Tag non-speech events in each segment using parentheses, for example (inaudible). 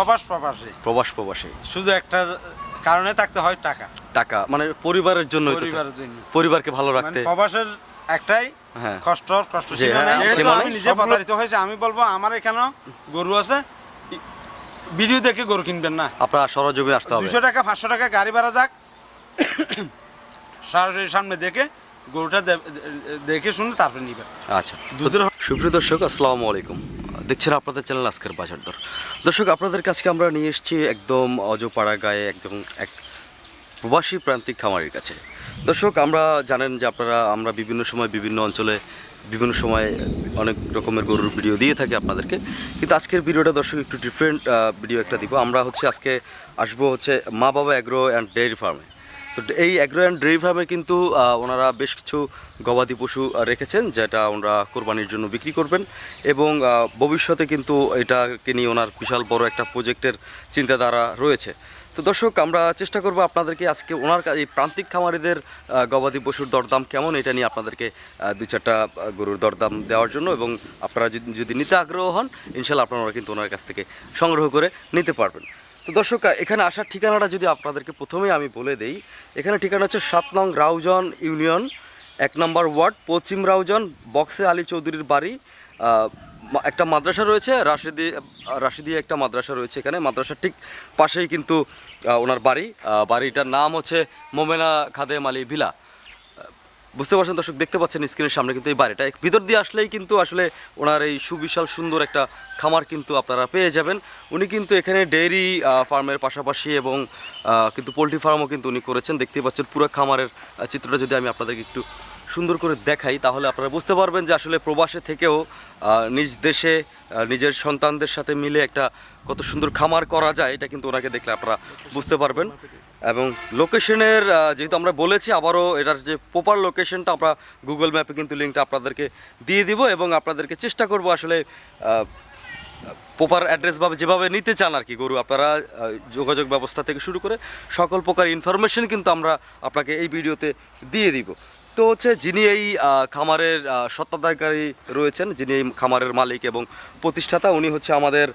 প্রবাস প্রবাসী। প্রবাস প্রবাসী। শুধু একটা কারণে থাকতে হয় টাকা। টাকা মানে পরিবারের জন্য পরিবারের জন্য। পরিবারকে ভালো মানে রাখতে। প্রবাসের একটাই হ্যাঁ। কষ্ট কষ্ট। হ্যাঁ, আমি নিজে প্রতারিত হয়েছে। আমি বলব আমার এখানেও গরু আছে। ভিডিও দেখে গরু কিনবেন না। আপনার সরজমিনে আসতে হবে। দুশো টাকা পাঁচশো টাকা গাড়ি ভাড়া যাক। সরাসরি সামনে দেখে গরুটা দেখে শুনে তারপরে নিবেন। আচ্ছা। দুধের সুপ্রিয় দর্শক আসসালামু আলাইকুম। দেখছেন আপনাদের চ্যানেল আজকের বাজার দর। দর্শক, আপনাদের কাছে আমরা নিয়ে এসেছি একদম অজপাড়া গায়ে একদম এক প্রবাসী প্রান্তিক খামারের কাছে। দর্শক, আমরা জানেন যে আপনারা, আমরা বিভিন্ন সময় বিভিন্ন অঞ্চলে বিভিন্ন সময় অনেক রকমের গরুর ভিডিও দিয়ে থাকি আপনাদেরকে। কিন্তু আজকের ভিডিওটা দর্শক একটু ডিফারেন্ট ভিডিও একটা দিব। আমরা হচ্ছে আজকে আসব হচ্ছে মা বাবা অ্যাগ্রো অ্যান্ড ডেয়ারি ফার্মে তো এই অ্যাগ্রো অ্যান্ড ডেয়ারি ফার্মে কিন্তু ওনারা বেশ কিছু গবাদি পশু রেখেছেন, যেটা ওনারা কোরবানির জন্য বিক্রি করবেন। এবং ভবিষ্যতে কিন্তু এটাকে নিয়ে ওনার বিশাল বড় একটা প্রজেক্টের চিন্তাধারা রয়েছে। তো দর্শক, আমরা চেষ্টা করব আপনাদেরকে আজকে ওনার এই প্রান্তিক খামারিদের গবাদি পশুর দরদাম কেমন, এটা নিয়ে আপনাদেরকে দুই চারটা গরুর দরদাম দেওয়ার জন্য। এবং আপনারা যদি যদি নিতে আগ্রহ হন ইনশাল্লাহ আপনারা কিন্তু ওনার কাছ থেকে সংগ্রহ করে নিতে পারবেন। তো দর্শক, এখানে আসার ঠিকানাটা যদি আপনাদেরকে প্রথমেই আমি বলে দেই, এখানে ঠিকানা হচ্ছে সাত নং রাউজন ইউনিয়ন, এক নম্বর ওয়ার্ড, পশ্চিম রাউজন, বক্সে আলী চৌধুরীর বাড়ি। একটা মাদ্রাসা রয়েছে, রাশিদি রাশিদি একটা মাদ্রাসা রয়েছে এখানে। মাদ্রাসার ঠিক পাশেই কিন্তু ওনার বাড়ি। বাড়িটার নাম হচ্ছে মোমেনা খাদেম আলী ভিলা। বুঝতে পারছেন দর্শক, দেখতে পাচ্ছেন স্ক্রিনের সামনে কিন্তু এই বাড়িটা। ভিতর দিয়ে আসলেই কিন্তু আসলে ওনার এই সুবিশাল সুন্দর একটা খামার কিন্তু আপনারা পেয়ে যাবেন। উনি কিন্তু এখানে ডেইরি ফার্মের পাশাপাশি এবং কিন্তু পোলট্রি ফার্মও কিন্তু উনি করেছেন। দেখতে পাচ্ছেন পুরো খামারের চিত্রটা যদি আমি আপনাদেরকে একটু সুন্দর করে দেখাই, তাহলে আপনারা বুঝতে পারবেন যে আসলে প্রবাসে থেকেও নিজ দেশে নিজের সন্তানদের সাথে মিলে একটা কত সুন্দর খামার করা যায়, এটা কিন্তু ওনাকে দেখলে আপনারা বুঝতে পারবেন। এবং লোকেশনের যেহেতু আমরা বলেছি আবারও এটার যে প্রপার লোকেশনটা আমরা গুগল ম্যাপে কিন্তু লিঙ্কটা আপনাদেরকে দিয়ে দিব এবং আপনাদেরকে চেষ্টা করব আসলে প্রপার অ্যাড্রেস ভাবে যেভাবে নিতে চান আর কি গরু আপনারা যোগাযোগ ব্যবস্থা থেকে শুরু করে সকল প্রকার ইনফরমেশন কিন্তু আমরা আপনাকে এই ভিডিওতে দিয়ে দিব। তো হচ্ছে যিনি এই খামারের আহ, রয়েছেন যিনি এই খামারের মালিক এবং প্রতিষ্ঠাতা উনি হচ্ছে আমাদের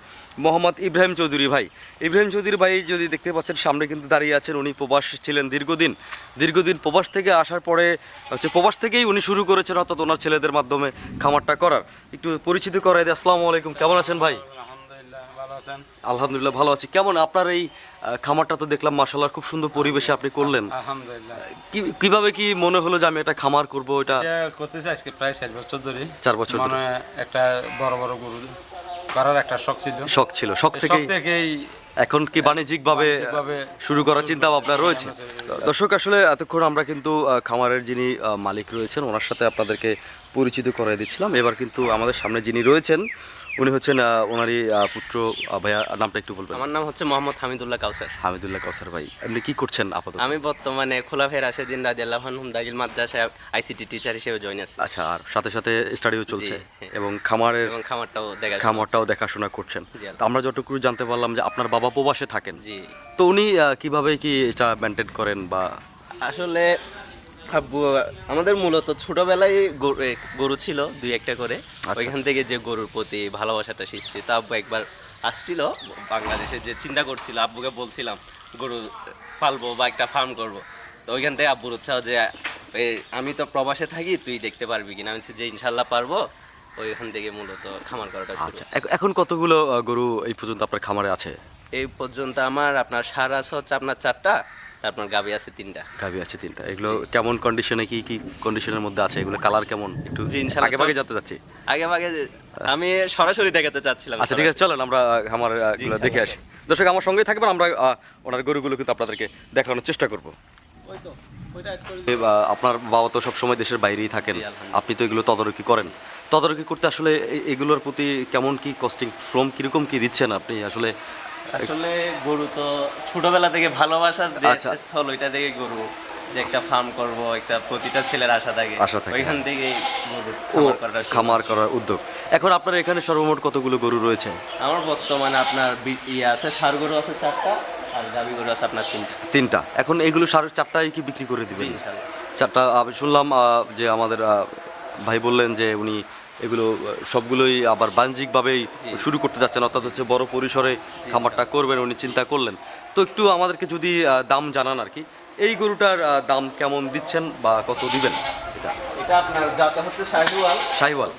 মোহাম্মদ ইব্রাহিম চৌধুরী ভাই। ইব্রাহিম চৌধুরী ভাই যদি দেখতে পাচ্ছেন সামনে কিন্তু দাঁড়িয়ে আছেন। উনি প্রবাস ছিলেন দীর্ঘদিন। দীর্ঘদিন প্রবাস থেকে আসার পরে হচ্ছে প্রবাস থেকেই উনি শুরু করেছেন অর্থাৎ ওনার ছেলেদের মাধ্যমে খামারটা করার। একটু পরিচিত করাই দিই আসসালামু আলাইকুম কেমন আছেন ভাই? আলহামদুলিল্লাহ ভালো আছি। কেমন আপনার এই খামারটা তো দেখলাম মাসাল্লাহ খুব সুন্দর পরিবেশে আপনি করলেন। আলহামদুলিল্লাহ। কীভাবে কি মনে হলো যে আমি একটা খামার করব? এটা করতেছি আজকে প্রায় চার বছর ধরে। চার বছর। মনে একটা বড় বড় গরু। করার একটা শখ ছিল। শখ ছিল। শখ থেকেই এখন কি বাণিজ্যিক ভাবে বাণিজ্যিকভাবে শুরু করার চিন্তা ভাবনা রয়েছে? দর্শক আসলে এতক্ষণ আমরা কিন্তু খামারের যিনি মালিক রয়েছেন ওনার সাথে আপনাদেরকে পরিচিত করাই দিচ্ছিলাম। এবার কিন্তু আমাদের সামনে যিনি রয়েছেন উনি হচ্ছেন ওনারই পুত্র ভাইয়া নামটা একটু বলবেন। আমার নাম হচ্ছে মোহাম্মদ হামিদুল্লাহ কাউসার। হামিদুল্লাহ কাউসার ভাই আপনি কি করছেন আপাতত? আমি বর্তমানে খোলাফের রাশেদিন রাজিয়াল্লাহ হুম দাজিল মাদ্রাসায় আইসিটি টিচার হিসেবে জয়েন আছি। আচ্ছা আর সাথে সাথে স্টাডিও চলছে হ্যাঁ। এবং খামারের এবং খামারটাও দেখা খামারটাও দেখাশোনা করছেন। তো আমরা যতটুকু জানতে পারলাম যে আপনার বাবা প্রবাসে থাকেন। জি। তো উনি কীভাবে কি এটা মেনটেন করেন বা আসলে আব্বু আমাদের মূলত ছোটবেলায় গরু ছিল দুই একটা করে। আচ্ছা, ওইখান থেকে যে গরুর প্রতি ভালোবাসাটা শিখছি তা আব্বু একবার আসছিল বাংলাদেশে যে চিন্তা করছিল আব্বুকে বলছিলাম গরু পালবো বা একটা ফার্ম করব। তো ওইখান থেকে আব্বুর উৎসাহ যে আমি তো প্রবাসে থাকি তুই দেখতে পারবি কিনা? আমি যে ইনশাল্লাহ পারব। ওইখান থেকে মূলত খামার করাটা। আচ্ছা এখন কতগুলো গরু এই পর্যন্ত আপনার খামারে আছে? এই পর্যন্ত আমার আপনার সার আছে হচ্ছে আপনার চারটা তারপর গাবি আছে তিনটা। গাভি আছে তিনটা। এগুলো কেমন কন্ডিশনে কি কি কন্ডিশনের মধ্যে আছে? এগুলো কালার কেমন? একটু আগে ভাগে জানতে চাচ্ছি। আগে ভাগে আমি সরাসরি দেখাতে চাচ্ছিলাম আচ্ছা ঠিক আছে চলেন আমরা আমার এগুলো দেখে আসি। দর্শক আমার সঙ্গেই থাকবেন আমরা আহ, ওনার গরুগুলো কিন্তু আপনাদেরকে দেখানোর চেষ্টা করব। আপনার বাবা তো সবসময় দেশের বাইরেই থাকেন। আপনি তো এগুলো তদারকি করেন। তদারকি করতে আসলে এগুলোর প্রতি কেমন কি কস্টিং শ্রম কীরকম কি দিচ্ছেন আপনি? আসলে আসলে গরু তো ছোটবেলা থেকে ভালোবাসার যে আচ্ছা। স্থল ওইটা থেকে গরু যে একটা ফার্ম করব একটা প্রতিটা ছেলের আশা থাকে। আশা থাকে, ওইখান থেকে খামার করার উদ্যোগ। এখন আপনার এখানে সর্বমোট কতগুলো গরু রয়েছে? আমার বর্তমানে আপনার ইয়ে আছে সার গরু আছে চারটা আর গাবি গরু আছে আপনার তিনটা। তিনটা। এখন এগুলো সার চারটাই কি বিক্রি করে দিবেন? চারটা আমি শুনলাম আহ, যে আমাদের ভাই বললেন যে উনি এগুলো সবগুলোই আবার বাণিজ্যিকভাবেই শুরু করতে যাচ্ছেন অর্থাৎ হচ্ছে বড় পরিসরে খামারটা করবেন উনি চিন্তা করলেন। তো একটু আমাদেরকে যদি দাম জানান আর কি এই গরুটার দাম কেমন দিচ্ছেন বা কত দিবেন এটা? এটা আপনার জাতটা হচ্ছে শাহিওয়াল। শাহিওয়াল।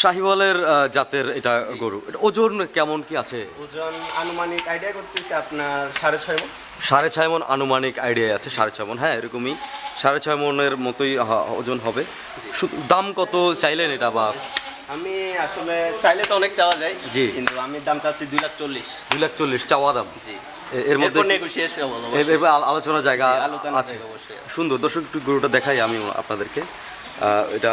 শাহিওয়ালের জাতের এটা গরু। ওজন কেমন কি আছে? ওজন আনুমানিক আইডিয়া করতেছি আপনার সাড়ে ছয়। সাড়ে ছয় মন আনুমানিক আইডিয়া আছে সাড়ে ছয় মন। হ্যাঁ এরকমই। সাড়ে ছয় মনের মতোই ওজন হবে। দাম কত চাইলেন এটা বা? আমি আসলে চাইলে তো অনেক চাওয়া যায় জি। কিন্তু আমি দাম চাচ্ছি দুই লাখ চল্লিশ। দুই লাখ চল্লিশ চাওয়া দাম। জি। এর মধ্যে আলোচনা জায়গা আছে। সুন্দর দর্শক একটু গরুটা দেখাই আমি আপনাদেরকে। এটা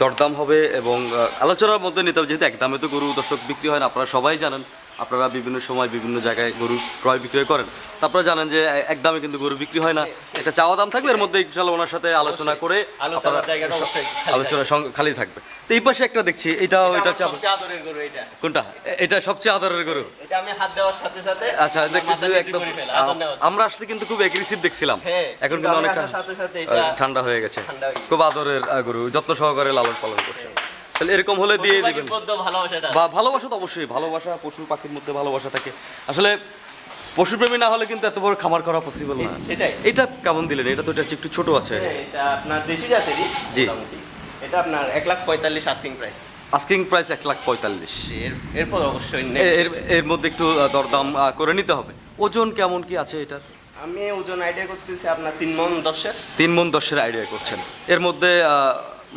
দরদাম হবে এবং আলোচনার মধ্যে নিতে হবে যেহেতু এক দামে তো গরু দর্শক বিক্রি হয় না আপনারা সবাই জানেন। আপনারা বিভিন্ন সময় বিভিন্ন জায়গায় গরু ক্রয় বিক্রয় করেন। তারপরে জানেন যে এ- এক দামে কিন্তু গরু বিক্রি হয় না। একটা চাওয়া দাম থাকবে এর মধ্যে ইনশাল্লাহ ওনার সাথে আলোচনা করে আলোচনা খালি থাকবে। তো এই পাশে একটা দেখছি এটা এটা আদরের গরু এটা। কোনটা? এটা সবচেয়ে আদরের গরু। এটা আমি হাত দেওয়ার সাথে সাথে আচ্ছা দেখতে একদম। আমরা আসলে কিন্তু খুব এগ্রেসিভ দেখছিলাম। হ্যাঁ, এখন কিন্তু অনেকটা সাথে সাথে এটা ঠান্ডা হয়ে গেছে। ঠান্ডা হয়ে গেছে। খুব আদরের গরু যত্ন সহকারে লালন পালন করছে তাহলে এরকম হলে দিয়ে দিবেন। বা ভালোবাসা তো অবশ্যই ভালোবাসা পশু পাখির মধ্যে ভালোবাসা থাকে। আসলে পশুপ্রেমী না হলে কিন্তু এত বড় খামার করা পসিবল না। সেটাই। এটা কেমন দিলেন? এটা তো এটা একটু ছোট আছে। হ্যাঁ, এটা আপনার দেশি জাতেরই জি। এটা আপনার এক লাখ পঁয়তাল্লিশ আস্কিং প্রাইস আস্কিং প্রাইস এক লাখ পঁয়তাল্লিশ। এরপর অবশ্যই এর এর মধ্যে একটু দরদাম করে নিতে হবে। ওজন কেমন কি আছে এটার? আমি ওজন আইডিয়া করতেছি আপনার তিন মন দশের। তিন মন দশের আইডিয়া করছেন। এর মধ্যে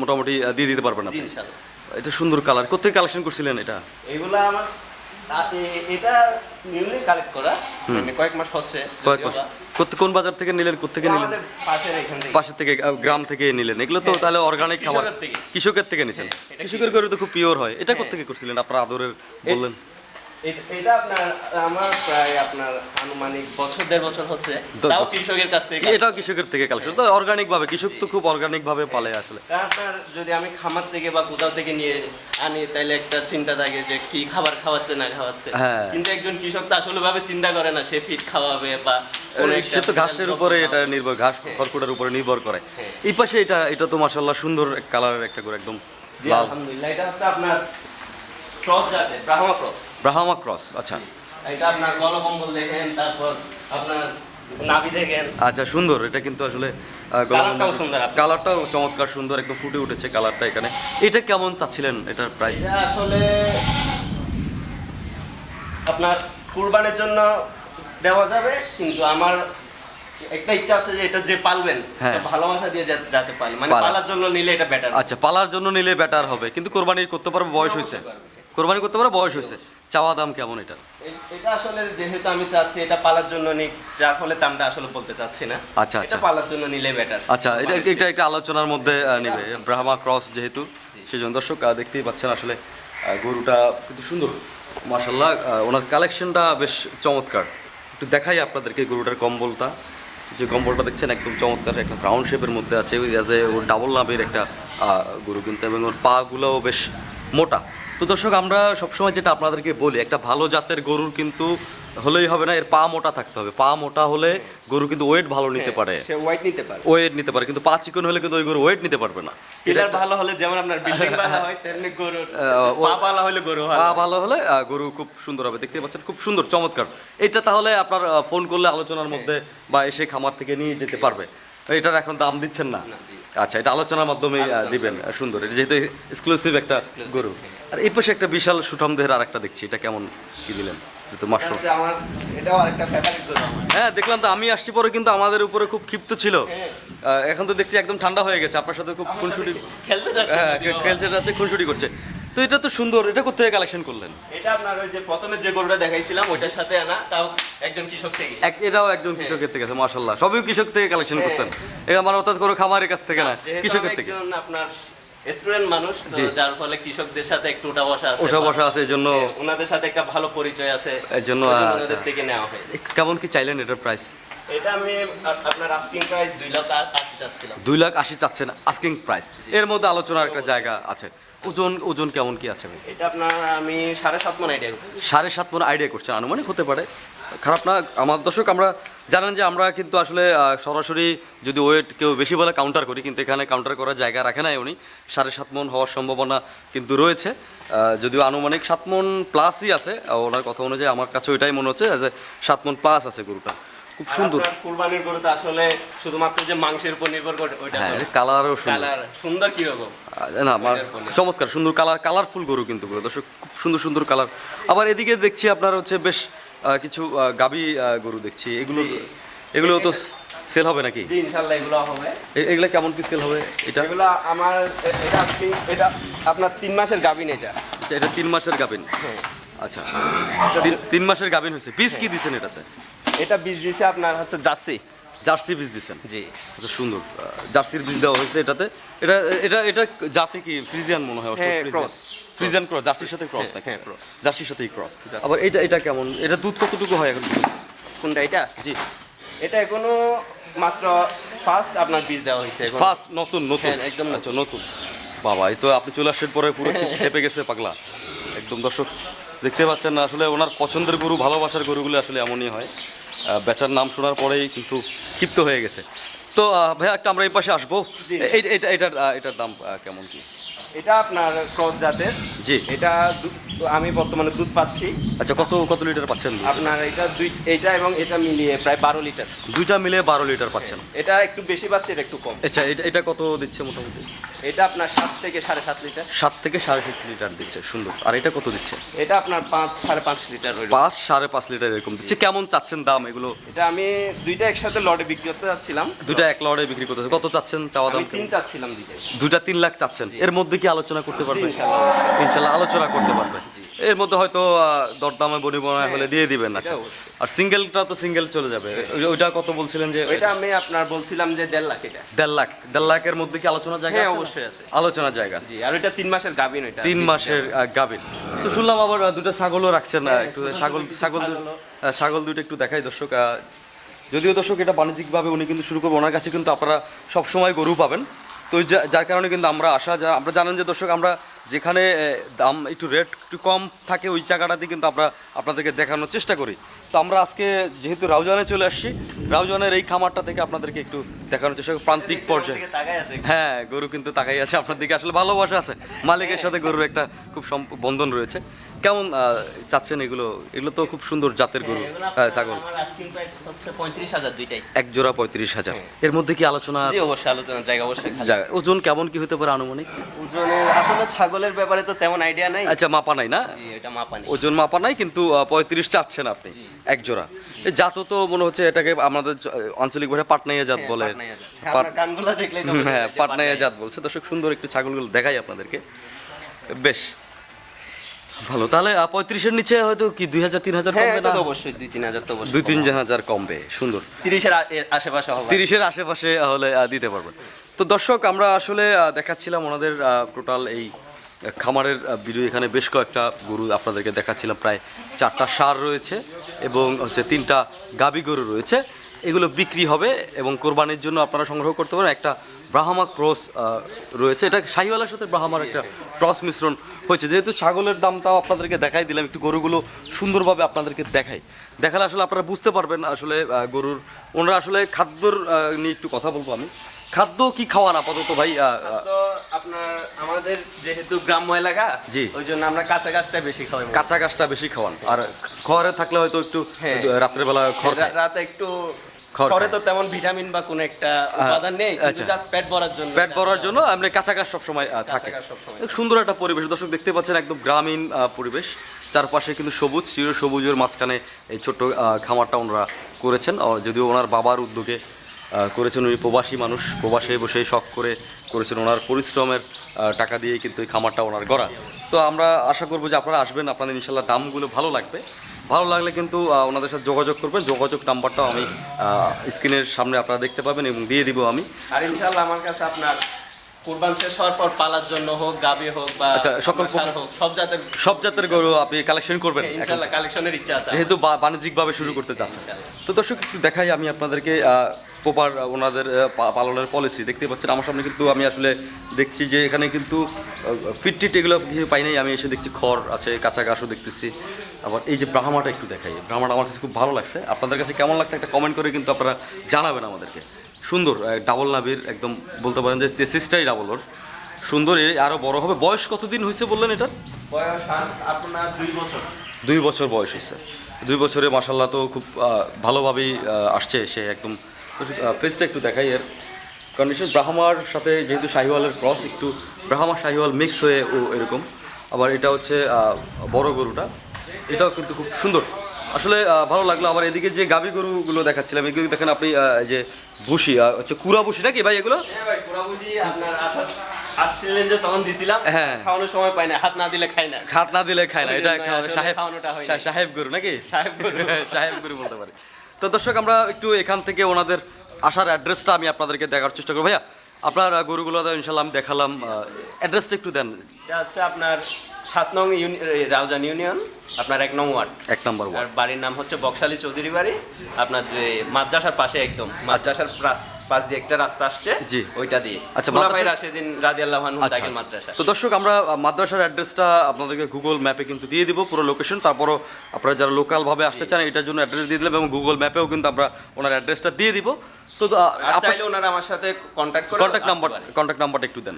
মোটামুটি দিয়ে দিতে পারবেন আপনি। ইনশাল্লাহ। এটা সুন্দর কালার কোথেকে কালেকশন করছিলেন এটা? এগুলো আমার এটা নিউলি কালেক্ট করা। মানে কয়েক মাস হচ্ছে কয়েক মাস। কোন বাজার থেকে নিলেন কোথেকে থেকে নিলেন পাশের এখান থেকে। পাশের থেকে গ্রাম থেকে নিলেন। এগুলো তো তাহলে অর্গানিক খাবার কৃষকের থেকে। নিছেন? হ্যাঁ, কৃষকের গরু তো খুব পিওর হয়। এটা কোথেকে করছিলেন? আপনারা আদরের বললেন। এটা আপনার আমার প্রায় আপনার আনুমানিক বছর দেড় বছর হচ্ছে। তাও কৃষকের কাছ থেকে এটাও কৃষকের থেকে কালেকশন। তো অর্গানিক ভাবে কৃষক তো খুব অর্গানিক ভাবে পালে আসলে। আপনার যদি আমি খামার থেকে বা কোথাও থেকে নিয়ে আনি তাহলে একটা চিন্তা থাকে যে কি খাবার খাওয়াচ্ছে না খাওয়াচ্ছে। হ্যাঁ। কিন্তু একজন কৃষক তো আসলে ভাবে চিন্তা করে না সে ফিট খাওয়াবে বা কোনো সে তো ঘাসের উপরে এটা নির্ভর ঘাস খড়কুটার উপরে নির্ভর করে। হ্যাঁ। এই পাশে এটা এটা তো মাশাল্লাহ সুন্দর কালারের একটা করে একদম আলহামদুলিল্লাহ। এটা হচ্ছে আপনার cross Brahma cross Brahma cross আচ্ছা। এটা আপনার গলকম্বল দেখেন তারপর আপনার নাভি দেখেন। আচ্ছা সুন্দর। এটা কিন্তু আসলে কালারটাও সুন্দর কালারটাও চমৎকার সুন্দর। একদম ফুটে উঠেছে কালারটা এখানে। এটা কেমন চাচ্ছিলেন এটার প্রাইস আসলে আপনার কুরবানের জন্য দেওয়া যাবে কিন্তু আমার একটা ইচ্ছা আছে যে এটা যে পালবেন হ্যাঁ। ভালোবাসা দিয়ে যাতে পালে মানে পালার জন্য নিলে এটা বেটার আচ্ছা পালার জন্য নিলে বেটার হবে। কিন্তু কোরবানি করতে পারবে বয়স হয়েছে। করতে পারবে। কোরবানি করতে পারবে বয়স হয়েছে। চাওয়া দাম কেমন এটা? এটা আসলে যেহেতু আমি চাচ্ছি এটা পালার জন্য নিক যার ফলে দামটা আসলে বলতে চাচ্ছি না। আচ্ছা, এটা আচ্ছা। পালার জন্য নিলে বেটার আচ্ছা এটা এটা একটা আলোচনার মধ্যে নেবে। ব্রাহ্মা ক্রস যেহেতু সেই জন্য দর্শক দেখতেই পাচ্ছেন আসলে গরুটা কিন্তু সুন্দর। মাসাল্লাহ ওনার কালেকশনটা বেশ চমৎকার। একটু দেখাই আপনাদেরকে গরুটার কম্বলটা। যে কম্বলটা দেখছেন একদম চমৎকার একটা রাউন্ড শেপের মধ্যে আছে। ওই অ্যাজ এ ওর ডাবল নাভের একটা গরু কিন্তু এবং ওর পাগুলোও বেশ মোটা। তো দর্শক আমরা সবসময় যেটা আপনাদেরকে বলি একটা ভালো জাতের গরুর কিন্তু হলেই হবে না এর পা মোটা থাকতে হবে। পা মোটা হলে গরু কিন্তু ওয়েট ভালো নিতে পারে। সে ওয়াইট নিতে পারে। ওয়েট নিতে পারে কিন্তু পা চিকন হলে কিন্তু ওই গরু ওয়েট নিতে পারবে না। পিলার ভালো হলে যেমন আপনার বিল্ডিং (laughs) ভালো হয় তেমনি গরুর পা ভালো হলে গরু পা ভালো হলে গরু খুব সুন্দর হবে। দেখতে পাচ্ছেন খুব সুন্দর চমৎকার। এটা তাহলে আপনার ফোন করলে আলোচনার মধ্যে বা এসে খামার থেকে নিয়ে যেতে পারবে। এটার এখন দাম দিচ্ছেন না? আচ্ছা এটা আলোচনার মাধ্যমে দিবেন সুন্দর। এটা যেহেতু এক্সক্লুসিভ একটা গরু। আর এই পাশে একটা বিশাল সুঠাম দেহের আর একটা দেখছি এটা কেমন কি দিলেন? হ্যাঁ দেখলাম তো আমি আসছি পরে কিন্তু আমাদের উপরে খুব ক্ষিপ্ত ছিল। এখন তো দেখছি একদম ঠান্ডা হয়ে গেছে আপনার সাথে খুব খুনসুটি খেলতে হ্যাঁ খেলছে যাচ্ছে খুনসুটি করছে। তো এটা তো সুন্দর এটা কোথেকে কালেকশন করলেন? এটা আপনার ওই যে প্রথমে যে গরুটা দেখাইছিলাম ওইটার সাথে আনা তাও একজন কৃষক থেকে। এটাও একজন কৃষকের থেকে আছে মাশাল্লাহ সবই কৃষক থেকে কালেকশন হ্যাঁ। করছেন। এ আমার অর্থাৎ কোনো খামারের কাছ থেকে না কৃষকের থেকে। আপনার স্টুডেন্ট মানুষ যার ফলে কৃষকদের সাথে একটু বসা আছে ওঠা বসা আছে এই জন্য হ্যাঁ, ওনাদের সাথে একটা ভালো পরিচয় আছে এর জন্য, ওই আচ্ছা। ওনাদের থেকে নেওয়া হয়। কেমন কি চাইলেন এটার প্রাইস এটা আমি আপনার আস্কিং প্রাইস দুই লাখ আ- আশি চাচ্ছিলাম। দুই লাখ আশি চাচ্ছেন আস্কিং প্রাইস এর মধ্যে আলোচনার একটা জায়গা আছে। ওজন ওজন কেমন কি আছে ভাই? এটা আপনার আমি সাড়ে সাত মন আইডিয়া করছি। সাড়ে সাত মন আইডিয়া করছেন আনুমানিক হতে পারে। খারাপ না আমার দর্শক আমরা জানেন যে আমরা কিন্তু আসলে সরাসরি যদি ওয়েট কেউ বেশি বলে কাউন্টার করি কিন্তু এখানে কাউন্টার করার জায়গা রাখে নাই উনি। সাড়ে সাত মন হওয়ার সম্ভাবনা কিন্তু রয়েছে। আহ, যদিও আনুমানিক সাত মন প্লাসই আছে ওনার কথা অনুযায়ী আমার কাছে ওইটাই মনে হচ্ছে যে সাত মন প্লাস আছে গরুটা খুব সুন্দর। কুরবানির গরু তো আসলে শুধুমাত্র যে মাংসের উপর নির্ভর করে ওইটা হ্যাঁ কালারও সুন্দর। কালার সুন্দর আহ, না আমার চমৎকার সুন্দর কালার কালারফুল গরু কিন্তু গরু দর্শক খুব সুন্দর সুন্দর কালার। আবার এদিকে দেখছি আপনার হচ্ছে বেশ কিছু গাবি গরু দেখছি। এগুলো এগুলো তো সেল হবে নাকি? জি ইনশাল্লাহ এগুলো হবে। এগুলা কেমন কি সেল হবে এটা? এগুলো আমার এটা এটা আপনার তিন মাসের গাভিন এটা। আচ্ছা, এটা তিন মাসের গাবিন। হ্যাঁ। আচ্ছা তিন- তিন মাসের গাবিন হয়েছে। পিস কি দিছেন এটাতে? এটা বীজ দিছে আপনার হচ্ছে জার্সি। জার্সি বীজ দিছেন। জি। আচ্ছা সুন্দর। জার্সির বীজ দেওয়া হয়েছে এটাতে। এটা এটা এটা জাতে কি ফ্রিজিয়ান মনে হয়? হ্যাঁ, cross। ফ্রিজিয়ান ক্রস জার্সির সাথে ক্রস হ্যাঁ, নাকি? হ্যাঁ, cross। জার্সির সাথেই ক্রস। আবার এটা এটা কেমন? এটা দুধ কতটুকু হয় এখন? কোনটা এটা? জি। এটা এখনও মাত্র ফার্স্ট আপনার বীজ দেওয়া হয়েছে এখন। ফার্স্ট নতুন নতুন। হ্যাঁ, একদম আচ্ছা নতুন। বাবা এই তো আপনি চলে আসার পরে পুরো খেপে- গেছে পাগলা। একদম দর্শক দেখতে পাচ্ছেন না আসলে ওনার পছন্দের গরু ভালোবাসার গরুগুলো আসলে এমনই হয়। বেচার নাম শোনার পরেই কিন্তু ক্ষিপ্ত হয়ে গেছে। তো ভাইয়া একটা আমরা এই পাশে আসব। এটা এটার এটার দাম কেমন কি? এটা আপনার ক্রস জাতের। জি। এটা আমি বর্তমানে দুধ পাচ্ছি। আচ্ছা কত কত লিটার পাচ্ছেন আপনার এটা দুই এটা এবং এটা মিলিয়ে প্রায় বারো লিটার। দুইটা মিলে বারো লিটার পাচ্ছেন। এটা একটু বেশি পাচ্ছে এটা একটু কম। আচ্ছা এটা এটা কত দিচ্ছে মোটামুটি? এটা আপনার সাত থেকে সাড়ে সাত লিটার। সাত থেকে সাড়ে সাত লিটার দিচ্ছে সুন্দর। আর এটা কত দিচ্ছে? এটা আপনার পাঁচ সাড়ে পাঁচ লিটার পাঁচ সাড়ে পাঁচ লিটার এরকম দিচ্ছে। কেমন চাচ্ছেন দাম এগুলো? এটা আমি দুইটা একসাথে লটে বিক্রি করতে যাচ্ছিলাম। দুটা এক লড়ে বিক্রি করতেছে কত চাচ্ছেন চাওয়া দাম? তিন চাচ্ছিলাম দিতে দুটা তিন লাখ চাচ্ছেন। এর মধ্যে কি আলোচনা করতে পারবেন ইনশাল্লাহ। আলোচনা করতে পারবেন এর মধ্যে হয়তো দরদামে বনিবনায় হলে দিয়ে দিবেন আচ্ছা। আর সিঙ্গেলটা তো সিঙ্গেল চলে যাবে। ওইটা কত বলছিলেন যে ওইটা আমি আপনার বলছিলাম যে দেড় লাখ এটা। দেড় লাখ। দেড় লাখের মধ্যে কি আলোচনার জায়গা হ্যাঁ, অবশ্যই আছে। আলোচনার জায়গা আছে। আর ওইটা তিন মাসের গাভিন ওইটা। তিন মাসের গাভীর তো শুনলাম আবার দুটো ছাগলও রাখছেন না একটু ছাগল ছাগল ছাগল দুটো একটু দেখাই দর্শক যদিও দর্শক এটা বাণিজ্যিকভাবে উনি কিন্তু শুরু করব ওনার কাছে কিন্তু আপনারা সবসময় গরু পাবেন। তো যার কারণে কিন্তু আমরা আসা যা আমরা জানেন যে দর্শক আমরা যেখানে দাম একটু রেট একটু কম থাকে ওই জায়গাটাতে কিন্তু আমরা আপনাদেরকে দেখানোর চেষ্টা করি। তো আমরা আজকে যেহেতু রাউজানে চলে আসছি রাউজানের এই খামারটা থেকে আপনাদেরকে একটু দেখানোর চেষ্টা করি, প্রান্তিক পর্যায়ে। হ্যাঁ গরু কিন্তু তাকাই আছে আপনার দিকে আসলে ভালোবাসা আছে। মালিকের সাথে গরুর একটা খুব বন্ধন রয়েছে। কেমন চাচ্ছেন এগুলো? এগুলো তো খুব সুন্দর জাতের গরু হ্যাঁ, ছাগল। হাজার দুইটাই। এক জোড়া পঁয়ত্রিশ হাজার। এর মধ্যে কি আলোচনা? আলোচনার জায়গা অবশ্যই ওজন কেমন কি হতে পারে আনুমানিক? ওজনের আসলে ছাগলের ব্যাপারে তো তেমন আইডিয়া নাই। আচ্ছা মাপা নাই না? জি এটা মাপা নেই। ওজন মাপা নাই কিন্তু পঁয়ত্রিশ চাচ্ছেন আপনি এক জোড়া। এই জাত তো মনে হচ্ছে এটাকে আমাদের আঞ্চলিক ভাষায় পাটনাইয়া জাত বলে। হ্যাঁ, দেখলেই তো হ্যাঁ পাটনাইয়া জাত বলছে। দর্শক সুন্দর একটু ছাগলগুলো দেখাই আপনাদেরকে। বেশ। ভালো তাহলে পঁয়ত্রিশের নিচে হয়তো কি দুই হাজার তিন হাজার হ্যাঁ কমবে না? অবশ্যই দুই তিন হাজার তো অবশ্যই দুই তিন হাজার কমবে সুন্দর। তিরিশের আশেপাশে হবে। তিরিশের আশেপাশে হলে দিতে পারবেন। তো দর্শক আমরা আসলে দেখাচ্ছিলাম ওনাদের টোটাল এই খামারের ভিডিও এখানে বেশ কয়েকটা গরু আপনাদেরকে দেখাচ্ছিলাম, প্রায় চারটা সার রয়েছে এবং হচ্ছে তিনটা গাবি গরু রয়েছে। এগুলো বিক্রি হবে এবং কোরবানির জন্য আপনারা সংগ্রহ করতে পারেন। একটা ব্রাহ্মা ক্রস রয়েছে। এটা শাহিওয়ালার সাথে ব্রাহ্মার একটা ক্রস মিশ্রণ হয়েছে। যেহেতু ছাগলের দামটাও আপনাদেরকে দেখাই দিলাম, একটু গরুগুলো সুন্দরভাবে আপনাদেরকে দেখাই। দেখালে আসলে আপনারা বুঝতে পারবেন আসলে গরুর, ওনারা আসলে খাদ্যর নিয়ে একটু কথা বলব আমি। খাদ্য কি খাওয়ান আপাতত ভাই? আপনার আমাদের যেহেতু গ্রাম্য এলাকা জি। ওই জন্য আমরা কাঁচা গাছটা বেশি খাওয়াই কাঁচা গাছটা বেশি খাওয়ান। আর খড়ে থাকলে হয়তো একটু হ্যাঁ। খড় রাতে একটু খড়ে তো তেমন ভিটামিন বা কোনো একটা উপাদান নেই কিন্তু আচ্ছা। জাস্ট পেট ভরার জন্য পেট ভরার জন্য আমরা কাঁচা গাছ সবসময় থাকে। সুন্দর একটা পরিবেশ। দর্শক দেখতে পাচ্ছেন একদম গ্রামীণ পরিবেশ। চারপাশে কিন্তু সবুজ চির সবুজের মাঝখানে এই ছোট্ট খামারটা ওনারা করেছেন। যদিও ওনার বাবার উদ্যোগে আহ, করেছেন। উনি প্রবাসী মানুষ। প্রবাসে বসে শখ করে করেছেন ওনার পরিশ্রমের টাকা দিয়ে কিন্তু এই খামারটা ওনার গড়া। তো আমরা আশা করব যে আপনারা আসবেন আপনাদের ইনশাল্লাহ দামগুলো ভালো লাগবে। ভালো লাগলে কিন্তু ওনাদের সাথে যোগাযোগ করবেন যোগাযোগ নাম্বারটাও আমি স্ক্রিনের সামনে আপনারা দেখতে পাবেন এবং দিয়ে দিব আমি। আর ইনশাআল্লাহ আমার কাছে আপনার কুরবান শেষ হওয়ার পর পালার জন্য হোক গাবি হোক বা আচ্ছা, সকল হোক সব জাতের সব জাতের গরু আপনি কালেকশন করবেন এখন। ইনশাআল্লাহ কালেকশনের ইচ্ছা আছে যেহেতু বাণিজ্যিকভাবে শুরু করতে চাচ্ছেন। তো দর্শক একটু দেখাই আমি আপনাদেরকে প্রপার ওনাদের পালনের পলিসি দেখতে পাচ্ছেন আমার সামনে কিন্তু আমি আসলে দেখছি যে এখানে কিন্তু ফিট টিট এগুলো কিছু পাই নাই। আমি এসে দেখছি খড় আছে কাঁচা ঘাসও দেখতেছি। আবার এই যে ব্রাহ্মাটা একটু দেখাই। ব্রাহ্মাটা আমার কাছে খুব ভালো লাগছে। আপনাদের কাছে কেমন লাগছে একটা কমেন্ট করে কিন্তু আপনারা জানাবেন আমাদেরকে। সুন্দর ডাবল নাভির একদম বলতে পারেন যে সিস্টাই ডাবল ওর। সুন্দর আরও বড় হবে। বয়স কতদিন হয়েছে বললেন এটার? বয়স আপনার দুই বছর। দুই বছর বয়স হয়েছে। দুই বছরে মাসাল্লাহ তো খুব ভালোভাবেই আসছে। সে একদম ফেসটা একটু দেখাই এর। কন্ডিশন ব্রাহ্মার সাথে যেহেতু শাহিওয়ালের ক্রস একটু ব্রাহ্মা শাহিওয়াল মিক্স হয়ে ও এরকম। আবার এটা হচ্ছে বড় গরুটা। এটাও কিন্তু খুব সুন্দর। আসলে ভালো লাগল। আবার এদিকে যে গাভী গরুগুলো দেখাচ্ছিলাম এগুলো দেখেন আপনি যে ভুসি হচ্ছে কুড়া ভুসি নাকি ভাই এগুলো? হ্যাঁ ভাই পুরা বুঝি আপনার আসার আসছিলেন যে তখন দিছিলাম। খাওয়ানোর সময় পাই না হাত না দিলে খাই না। খাত না দিলে খায় না এটা সাহেব গরু নাকি? সাহেব গরু। (laughs) সাহেব গরু বলতে পারি। তো দর্শক, আমরা একটু এখান থেকে ওনাদের আসার অ্যাড্রেসটা আমি আপনাদেরকে দেখার চেষ্টা করব। ভাইয়া, আপনার গরুগুলো ইনশাল্লাহ আমি দেখালাম অ্যাড্রেসটা একটু দেন। এটা হচ্ছে আপনার সাত নং রাউজান ইউনিয়ন আপনার এক নং ওয়ার্ড। এক নম্বর আর ওয়ার্ড বাড়ির নাম হচ্ছে বকশালী চৌধুরী বাড়ি। আপনার যে মাদ্রাসার পাশে একদম মাদ্রাসার পাশ- দিয়ে একটা রাস্তা আসছে জি। ওইটা দিয়ে। আচ্ছা, আচ্ছা মাদ্রাসা মাদ্রাসা- রাশেদিন রাদিয়াল্লাহু আনহু আচ্ছা আচ্ছা। মাদ্রাসা। তো দর্শক আমরা মাদ্রাসার অ্যাড্রেসটা আপনাদেরকে গুগল ম্যাপে কিন্তু দিয়ে দিব পুরো লোকেশন তারপরও আপনারা যারা লোকালভাবে আসতে চান এটার জন্য অ্যাড্রেস দিয়ে দিলাম এবং গুগল ম্যাপেও কিন্তু আমরা ওনার অ্যাড্রেসটা দিয়ে দিব। তো আপনার আমার সাথে কন্ট্যাক্ট কন্ট্যাক্ট নাম্বার কন্ট্যাক্ট নাম্বারটা একটু দেন।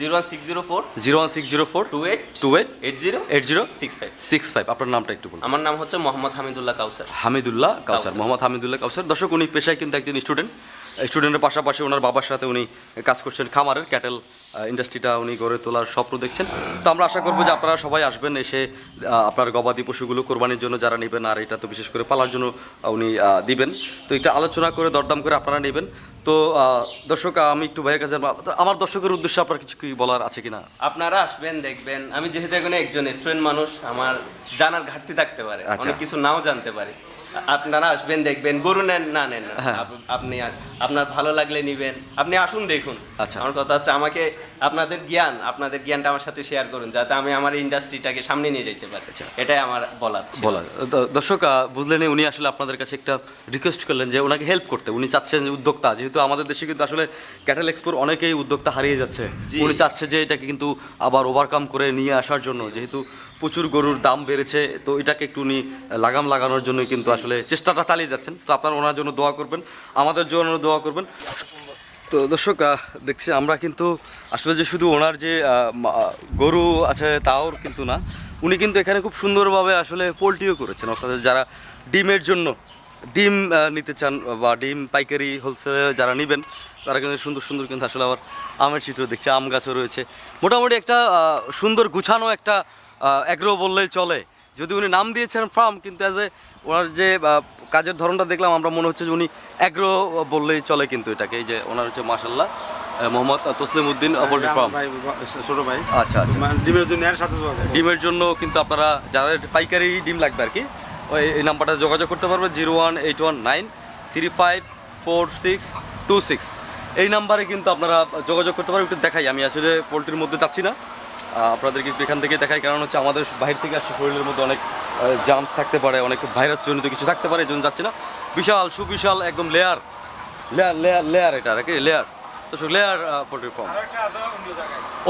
Zero one six zero four zero one six zero four two eight two eight eight zero eight zero six five six five আপনার নামটা একটু বলুন। আমার নাম হচ্ছে মোহাম্মদ হামিদুল্লাহ কাউসার। হামিদুল্লাহ কাউসার। মোহাম্মদ হামিদুল্লাহ কাউসার। দর্শক উনি পেশায় কিন্তু একজন স্টুডেন্ট স্টুডেন্টের পাশাপাশি ওনার বাবার সাথে উনি কাজ করছেন খামারের ক্যাটেল ইন্ডাস্ট্রিটা উনি গড়ে তোলার স্বপ্ন দেখছেন। তো আমরা আশা করব যে আপনারা সবাই আসবেন এসে আপনার গবাদি পশুগুলো কোরবানির জন্য যারা নেবেন আর এটা তো বিশেষ করে পালার জন্য উনি দিবেন। তো এটা আলোচনা করে দরদাম করে আপনারা নেবেন। তো আহ, দর্শক আমি একটু ভাইয়ের কাছে আমার দর্শকের উদ্দেশ্যে আপনার কিছু কি বলার আছে কিনা? আপনারা আসবেন দেখবেন। আমি যেহেতু এখন একজন স্টুডেন্ট মানুষ আমার জানার ঘাটতি থাকতে পারে। আচ্ছা। অনেক কিছু নাও জানতে পারি। আপনারা আসবেন দেখবেন। গরু নেন না নেন। হ্যাঁ। আপ- আপনি আপনার ভালো লাগলে নিবেন। আপনি আসুন দেখুন। আচ্ছা। আমার কথা হচ্ছে আমাকে আপনাদের জ্ঞান আপনাদের জ্ঞানটা আমার সাথে শেয়ার করুন যাতে আমি আমার ইন্ডাস্ট্রিটাকে সামনে নিয়ে যেতে পারি। এটাই আমার বলার বলার। দর্শক বুঝলেন উনি আসলে আপনাদের কাছে একটা রিকোয়েস্ট করলেন যে ওনাকে হেল্প করতে। উনি চাচ্ছেন যে উদ্যোক্তা যেহেতু আমাদের দেশে কিন্তু আসলে ক্যাটেল এক্সপোর অনেকেই উদ্যোক্তা হারিয়ে যাচ্ছে। উনি চাচ্ছে যে এটাকে কিন্তু আবার ওভারকাম করে নিয়ে আসার জন্য যেহেতু প্রচুর গরুর দাম বেড়েছে, তো এটাকে একটু উনি লাগাম লাগানোর জন্য কিন্তু আসলে চেষ্টাটা চালিয়ে যাচ্ছেন। তো আপনারা ওনার জন্য দোয়া করবেন, আমাদের জন্য দোয়া করবেন। তো দর্শক দেখছি আমরা কিন্তু আসলে যে শুধু ওনার যে গরু আছে তাও কিন্তু না, উনি কিন্তু এখানে খুব সুন্দরভাবে আসলে পোলট্রিও করেছেন। অর্থাৎ যারা ডিমের জন্য ডিম নিতে চান বা ডিম পাইকারি হোলসেলে যারা নেবেন, তারা কিন্তু সুন্দর সুন্দর কিন্তু আসলে আবার আমের চিত্র দেখছি, আম গাছও রয়েছে। মোটামুটি একটা সুন্দর গুছানো একটা অ্যাগ্রো বললেই চলে। যদি উনি নাম দিয়েছেন ফার্ম কিন্তু অ্যাজ এ ওনার যে কাজের ধরনটা দেখলাম আমরা মনে হচ্ছে যে উনি অ্যাগ্রো বললেই চলে কিন্তু এটাকে। এই যে ওনার হচ্ছে মাসাল্লাহ মোহাম্মদ তসলিম উদ্দিন পোল্ট্রি ফার্ম ছোট ভাই। আচ্ছা আচ্ছা। মানে ডিমের জন্য সাথে ডিমের জন্য কিন্তু আপনারা যাদের পাইকারি ডিম লাগবে আর কি ওই এই নাম্বারটা যোগাযোগ করতে পারবে zero one eight one nine three five four six two six. এই নাম্বারে কিন্তু আপনারা যোগাযোগ করতে পারবেন একটু দেখাই। আমি আসলে পোলট্রির মধ্যে যাচ্ছি না। আপনাদেরকে একটু এখান থেকে দেখাই কারণ হচ্ছে আমাদের বাইরে থেকে আসছে শরীরের মধ্যে অনেক জামস থাকতে পারে অনেক ভাইরাস জনিত কিছু থাকতে পারে এই জন্য যাচ্ছি না। বিশাল সুবিশাল একদম লেয়ার লেয়ার লেয়ার লেয়ার এটা নাকি? লেয়ার তো লেয়ার পোলট্রি ফার্ম আরও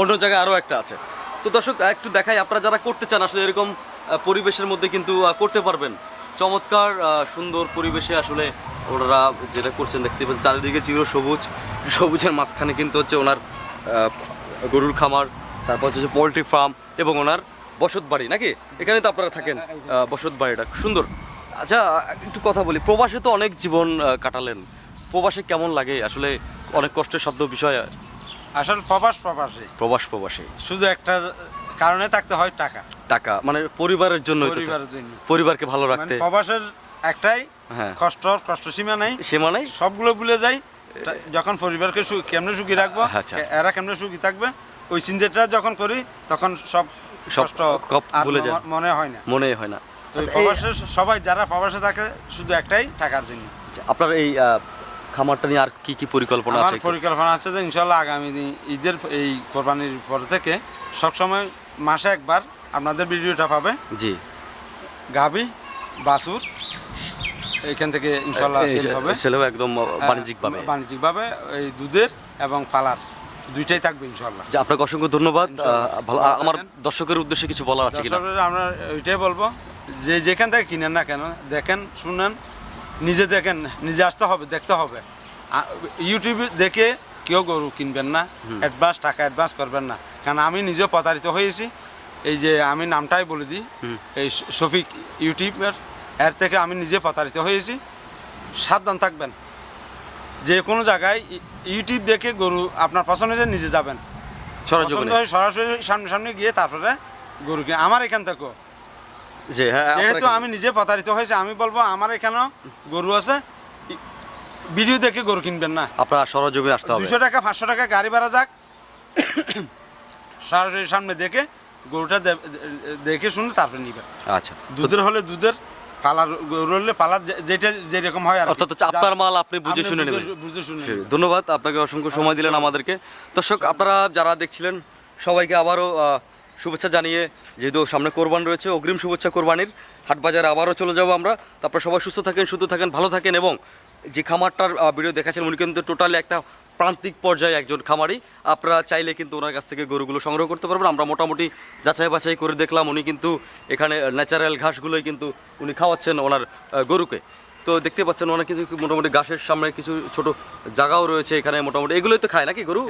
অন্য জায়গায়। আরও একটা আছে। তো দর্শক একটু দেখাই আপনারা যারা করতে চান আসলে এরকম পরিবেশের মধ্যে কিন্তু করতে পারবেন। চমৎকার সুন্দর পরিবেশে আসলে ওনারা যেটা করছেন দেখতে পাচ্ছেন চারিদিকে চির সবুজ সবুজের মাঝখানে কিন্তু হচ্ছে ওনার গরুর খামার তারপর হচ্ছে পোলট্রি ফার্ম এবং ওনার বসত বাড়ি নাকি? এখানে তো আপনারা থাকেন বসত বাড়িটা। সুন্দর। আচ্ছা একটু কথা বলি প্রবাসে তো অনেক জীবন কাটালেন। প্রবাসে কেমন লাগে? আসলে অনেক কষ্টের সাধ্য বিষয়। আসলে প্রবাস প্রবাসে। প্রবাস প্রবাসে। শুধু একটা কারণে থাকতে হয় টাকা। টাকা মানে পরিবারের জন্য পরিবারের জন্য। পরিবারকে ভালো মানে রাখতে। প্রবাসের একটাই হ্যাঁ। কষ্ট কষ্ট সীমা নাই। সে মানে সবগুলো ভুলে যাই তা- যখন পরিবারকে কেমনে সুখী রাখব? আচ্ছা। এরা কেমনে সুখী থাকবে? ওই চিন্তাটা যখন করি তখন সব কষ্ট মনে হয় না। মনে হয় না। আচ্ছা, প্রবাসে সবাই যারা প্রবাসে থাকে শুধু একটাই টাকার জন্য। আচ্ছা, আপনার এই খামারটা নিয়ে আর কি কি পরিকল্পনা আছে? পরিকল্পনা আছে যে ইনশাল্লাহ আগামী দিন ঈদের এই কোরবানির পর থেকে সবসময় মাসে একবার আপনাদের ভিডিওটা পাবে। জি। গাবি বাসুর এখান থেকে ইনশাল্লাহ সেল হবে। সেল হবে একদম বাণিজ্যিকভাবে হ্যাঁ, বাণিজ্যিকভাবে। এই দুধের এবং পালার। দুইটাই থাকবে ইনশাল্লাহ যে আপনাকে অসংখ্য ধন্যবাদ। আমার। দর্শকের উদ্দেশ্যে কিছু বলার আছে কিনা? আমরা ওইটাই বলব যে যেখান থেকে কিনেন না কেন দেখেন শুনেন নিজে দেখেন নিজে আসতে হবে দেখতে হবে। ইউটিউবে দেখে কেউ গরু কিনবেন না অ্যাডভান্স টাকা অ্যাডভান্স করবেন না। কারণ আমি নিজেও প্রতারিত হয়েছি। এই যে আমি নামটাই বলে দিই এই শফিক ইউটিউবের এর থেকে আমি নিজে প্রতারিত হয়েছি। সাবধান থাকবেন। যে কোনো জায়গায় ইউটিউব দেখে গরু আপনার পছন্দ হয়েছে নিজে যাবেন। সরাসরি সামনে সামনে গিয়ে তারপরে গরু কিনে আমার এখান থেকেও। হ্যাঁ যেহেতু আমি নিজে প্রতারিত হয়েছে আমি বলব আমার এখানেও গরু আছে। ভিডিও দেখে গরু কিনবেন না। আপনার সরজমিনে আসতে হবে। দুশো টাকা পাঁচশো টাকা গাড়ি ভাড়া যাক। সরাসরি সামনে দেখে গরুটা দেখে শুনে তারপরে নিবেন। আচ্ছা। দুধের হলে দুধের পালার গরু পালার যেটা যেরকম হয় আর অর্থাৎ আপনার মাল আপনি বুঝে শুনে নেবেন। বুঝে শুনে ধন্যবাদ আপনাকে অসংখ্য সময় দিলেন আমাদেরকে। দর্শক আপনারা যারা দেখছিলেন সবাইকে আবারও শুভেচ্ছা জানিয়ে যেহেতু সামনে কোরবান রয়েছে অগ্রিম শুভেচ্ছা কোরবানির। হাট বাজারে আবারও চলে যাব আমরা। তারপর সবাই সুস্থ থাকেন সুস্থ থাকেন ভালো থাকেন এবং যে খামারটার ভিডিও দেখাচ্ছিলেন উনি কিন্তু টোটালি একটা প্রান্তিক পর্যায়ে একজন খামারি। আপনারা চাইলে কিন্তু ওনার কাছ থেকে গরুগুলো সংগ্রহ করতে পারবেন। আমরা মোটামুটি যাচাই বাছাই করে দেখলাম, উনি কিন্তু এখানে ন্যাচারাল ঘাসগুলোই কিন্তু উনি খাওয়াচ্ছেন ওনার গরুকে। তো দেখতে পাচ্ছেন অনেক কিছু মোটামুটি ঘাসের সামনে কিছু ছোট জায়গাও রয়েছে এখানে মোটামুটি। এগুলোই তো খায় নাকি গরু?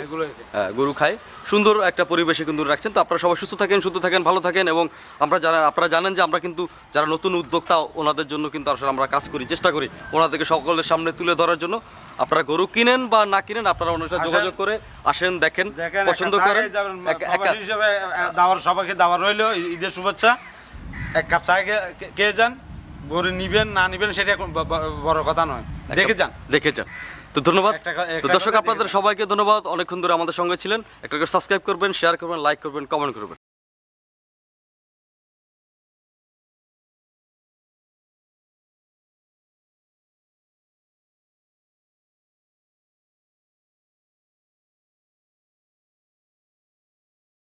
হ্যাঁ, গরু খায়। সুন্দর একটা পরিবেশে কিন্তু রাখছেন। তো আপনারা সবাই সুস্থ থাকেন সুস্থ থাকেন ভালো থাকেন এবং আমরা জানা আপনারা জানেন যে আমরা কিন্তু যারা নতুন উদ্যোক্তা ওনাদের জন্য কিন্তু আসলে আমরা কাজ করি চেষ্টা করি ওনাদেরকে সকলের সামনে তুলে ধরার জন্য। আপনারা গরু কিনেন বা না কিনেন আপনারা ওনার সাথে যোগাযোগ করে আসেন দেখেন পছন্দ করেন। দাওয়ার সবাইকে দাওয়ার রইল ঈদের শুভেচ্ছা। এক কাপ চা খেয়ে যান? গরু নিবেন না নিবেন সেটা বড় কথা নয়। দেখে যান। দেখে যান। তো ধন্যবাদ। তো দর্শক আপনাদের সবাইকে ধন্যবাদ। অনেকক্ষণ ধরে আমাদের সঙ্গে ছিলেন। একটা করে সাবস্ক্রাইব করবেন শেয়ার করবেন লাইক করবেন কমেন্ট করবেন।